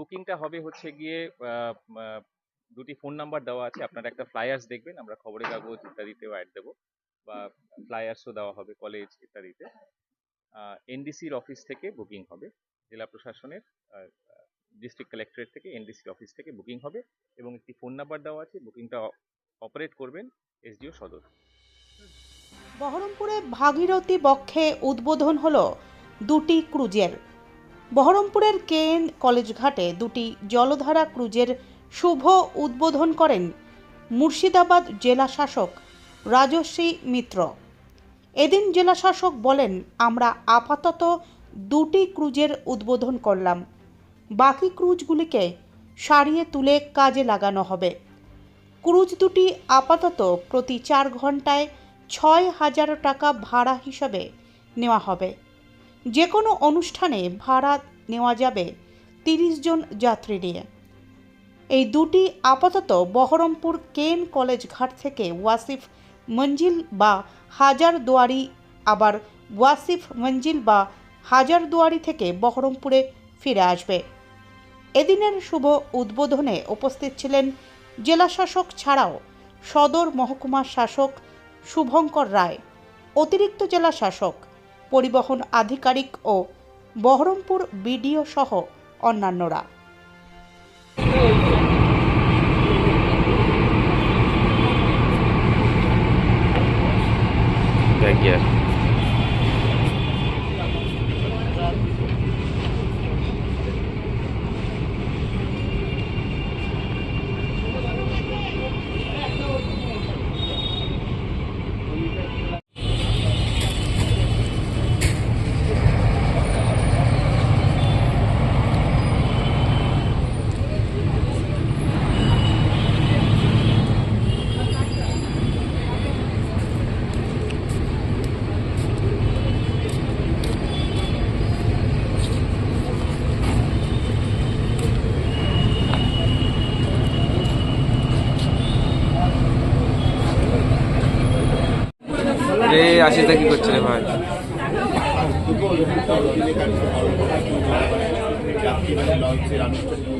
বুকিংটা হবে হচ্ছে গিয়ে দুটি ফোন নাম্বার দেওয়া আছে। আপনারা একটা ফ্লায়ার্স দেখবেন, আমরা খবরের কাগজ ইত্যাদিতেও অ্যাড দেবো বা ফ্লায়ার্সও দেওয়া হবে কলেজ ইত্যাদিতে। এনডিসির অফিস থেকে বুকিং হবে, জেলা প্রশাসনের ডিস্ট্রিক্ট কালেক্টরেট থেকে এনডিসির অফিস থেকে বুকিং হবে এবং একটি ফোন নাম্বার দেওয়া আছে, বুকিংটা অপারেট করবেন এসডিও সদর। বহরমপুরে ভাগীরথী বক্ষে উদ্বোধন হলো দুটি ক্রুজের বহরমপুরের কেএন কলেজ ঘাটে দুটি জলধারা ক্রুজের শুভ উদ্বোধন করেন মুর্শিদাবাদ জেলা শাসক রাজশ্রী মিত্র। এদিন জেলা শাসক বলেন, আমরা আপাতত দুটি ক্রুজের উদ্বোধন করলাম। বাকি ক্রুজগুলিকে সারিয়ে তুলে কাজে লাগানো হবে। ক্রুজ দুটি আপাতত প্রতি চার ঘন্টায় ছয় হাজার টাকা ভাড়া হিসাবে নেওয়া হবে। যে কোনো অনুষ্ঠানে ভাড়া নেওয়া যাবে তিরিশ জন যাত্রী নিয়ে। এই দুটি আপাতত বহরমপুর কেন কলেজ ঘাট থেকে ওয়াসিফ মঞ্জিল বা হাজার দুয়ারি আবার ওয়াসিফ মঞ্জিল বা হাজার দুয়ারি থেকে বহরমপুরে ফিরে আসবে। এদিনের শুভ উদ্বোধনে উপস্থিত ছিলেন জেলাশাসক ছাড়াও সদর মহকুমা শাসক শুভঙ্কর রায়, অতিরিক্ত জেলা শাসক পরিবহন আধিকারিক ও বহরমপুর বিডিও সহ অন্যান্যরা Gel. রে কি করছে রে ভাই? যাত্রীবাহী লঞ্চের আনুষ্ঠানিক